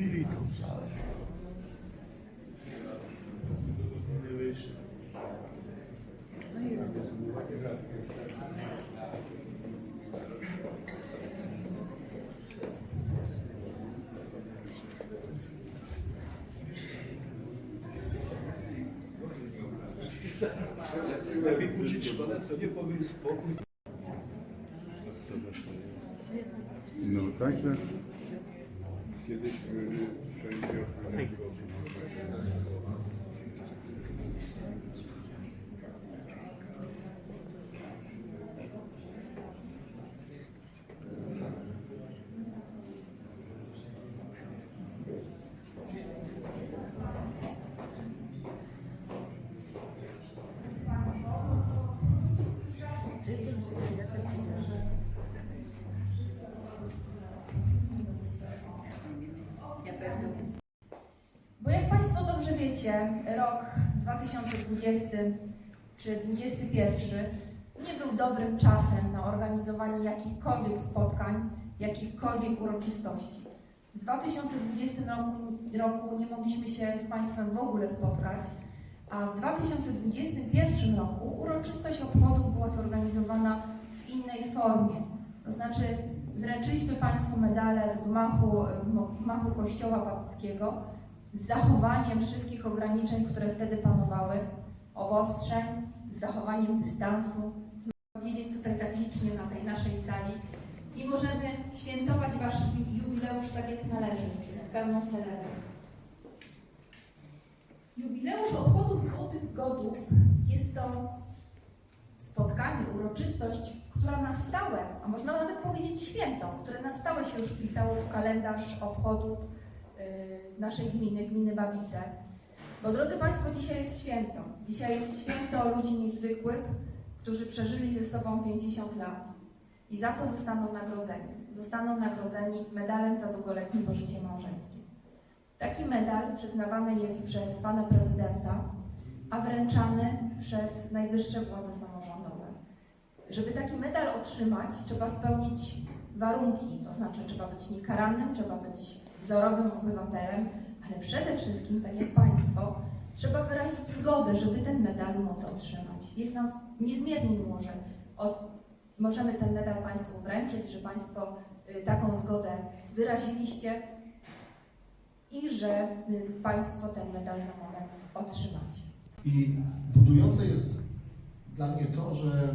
militam, sabe? Lepiej kłócić się, co nie powiem spokój. No także. Türkiye'de böyle rok 2020 czy 2021 nie był dobrym czasem na organizowanie jakichkolwiek spotkań, jakichkolwiek uroczystości. W 2020 roku, roku nie mogliśmy się z Państwem w ogóle spotkać, a w 2021 roku uroczystość obchodów była zorganizowana w innej formie. To znaczy wręczyliśmy Państwu medale w gmachu, w gmachu Kościoła Papickiego, z zachowaniem wszystkich ograniczeń, które wtedy panowały, obostrzeń, z zachowaniem dystansu, z powiedzieć tutaj tak licznie na tej naszej sali i możemy świętować Wasz jubileusz tak jak należy, z pełną celebrą. Jubileusz obchodów Złotych Godów jest to spotkanie, uroczystość, która na stałe, a można nawet powiedzieć święto, które na stałe się już wpisało w kalendarz obchodów naszej gminy, gminy Babice. Bo drodzy Państwo, dzisiaj jest święto. Dzisiaj jest święto ludzi niezwykłych, którzy przeżyli ze sobą 50 lat. I za to zostaną nagrodzeni. Zostaną nagrodzeni medalem za długoletnie pożycie małżeńskie. Taki medal przyznawany jest przez Pana Prezydenta, a wręczany przez najwyższe władze samorządowe. Żeby taki medal otrzymać, trzeba spełnić warunki, to znaczy trzeba być niekaranym, trzeba być wzorowym obywatelem, ale przede wszystkim, tak jak Państwo, trzeba wyrazić zgodę, żeby ten medal móc otrzymać. Jest nam niezmiernie miło, że możemy ten medal Państwu wręczyć, że Państwo y, taką zgodę wyraziliście i że y, Państwo ten medal za moment otrzymacie. I budujące jest dla mnie to, że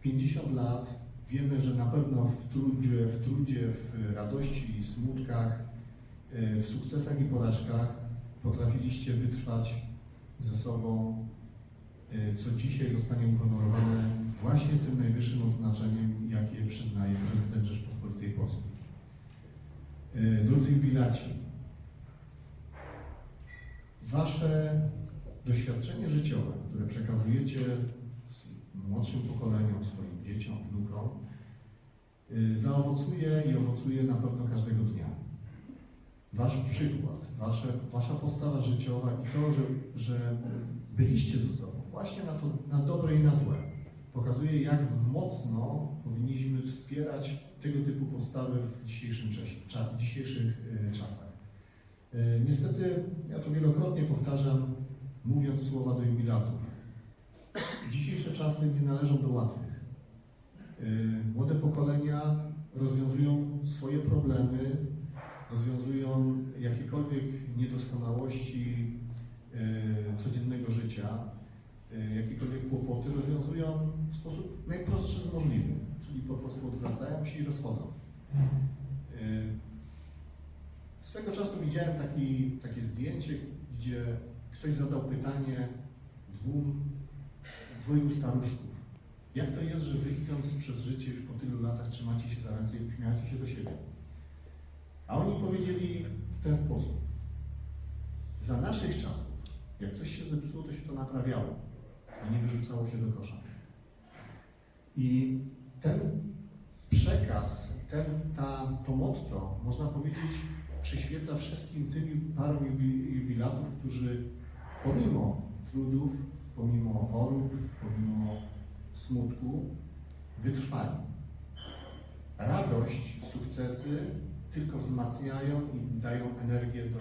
50 lat wiemy, że na pewno w trudzie, w, trudzie, w radości i smutkach, e, w sukcesach i porażkach potrafiliście wytrwać ze sobą, e, co dzisiaj zostanie uhonorowane właśnie tym najwyższym odznaczeniem, jakie przyznaje prezydent Rzeczpospolitej Polskiej. E, Drodzy jubilaci, Wasze doświadczenie życiowe, które przekazujecie młodszym pokoleniom, swoim dzieciom, wnukom, zaowocuje i owocuje na pewno każdego dnia. Wasz przykład, wasze, wasza postawa życiowa i to, że, że byliście ze sobą, właśnie na, to, na dobre i na złe, pokazuje, jak mocno powinniśmy wspierać tego typu postawy w dzisiejszym czasie, cza, dzisiejszych y, czasach. Y, Niestety, ja to wielokrotnie powtarzam, mówiąc słowa do jubilatów. Dzisiejsze czasy nie należą do łatwych. Kłopoty, rozwiązują w sposób najprostszy z możliwych, czyli po prostu odwracają się i rozchodzą. Y, Swego czasu widziałem taki, takie zdjęcie, gdzie ktoś zadał pytanie dwóm, dwojgu staruszków. Jak to jest, że wy idąc przez życie już po tylu latach trzymacie się za ręce i uśmiechacie się do siebie? A oni powiedzieli w ten sposób. Za naszych czasów, jak coś się zepsuło, to się to naprawiało, a nie wyrzucało się do kosza. I ten przekaz, ten, ta, to motto, można powiedzieć, przyświeca wszystkim tym parom jubi- jubilatów, którzy pomimo trudów, pomimo chorób, pomimo smutku wytrwali. Radość, sukcesy tylko wzmacniają i dają energię do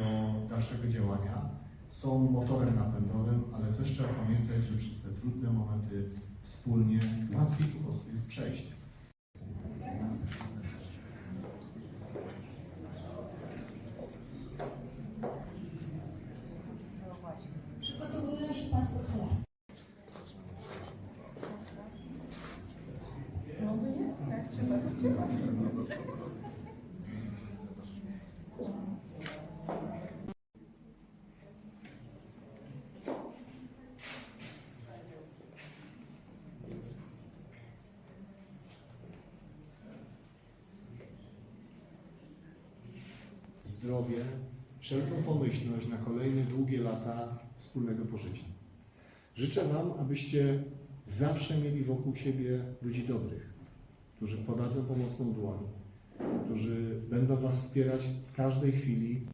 dalszego działania. Są motorem napędowym, ale też trzeba pamiętać, że przez te trudne momenty wspólnie łatwiej po prostu jest przejść. Przygotowujemy się Państwo celowo. No to jest tak, trzeba zaczynać. Zdrowie, wszelką pomyślność na kolejne długie lata wspólnego pożycia. Życzę Wam, abyście zawsze mieli wokół siebie ludzi dobrych, którzy podadzą pomocną dłoń, którzy będą Was wspierać w każdej chwili